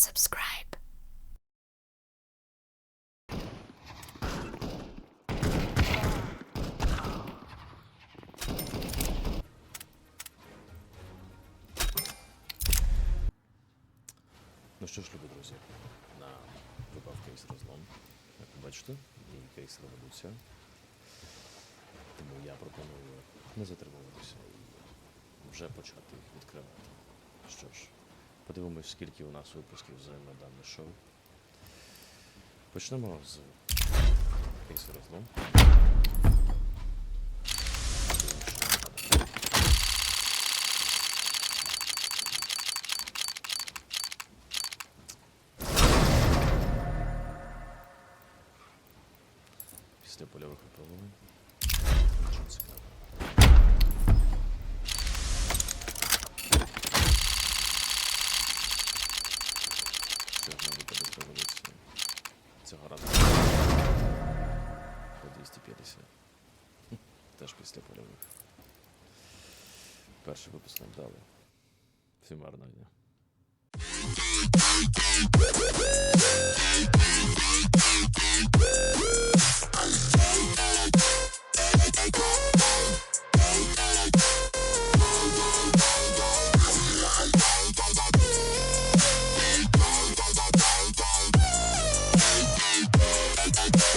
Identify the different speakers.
Speaker 1: subscribe.
Speaker 2: Ну що ж, любі друзі, на випав кейс розлом. Як ви бачите, мій кейс революція. Тому я пропоную не затримуватися і вже почати їх відкривати. Що ж, подивимось, скільки у нас випусків займе дане шоу. Почнемо з кейсу розлом. Після польових випробувань. Дуже цікаво. Ще одна випадок революції. Цього разу. По 250. Теж після польових. Перший випуск нам дали. Всім гарного дня. Thank you.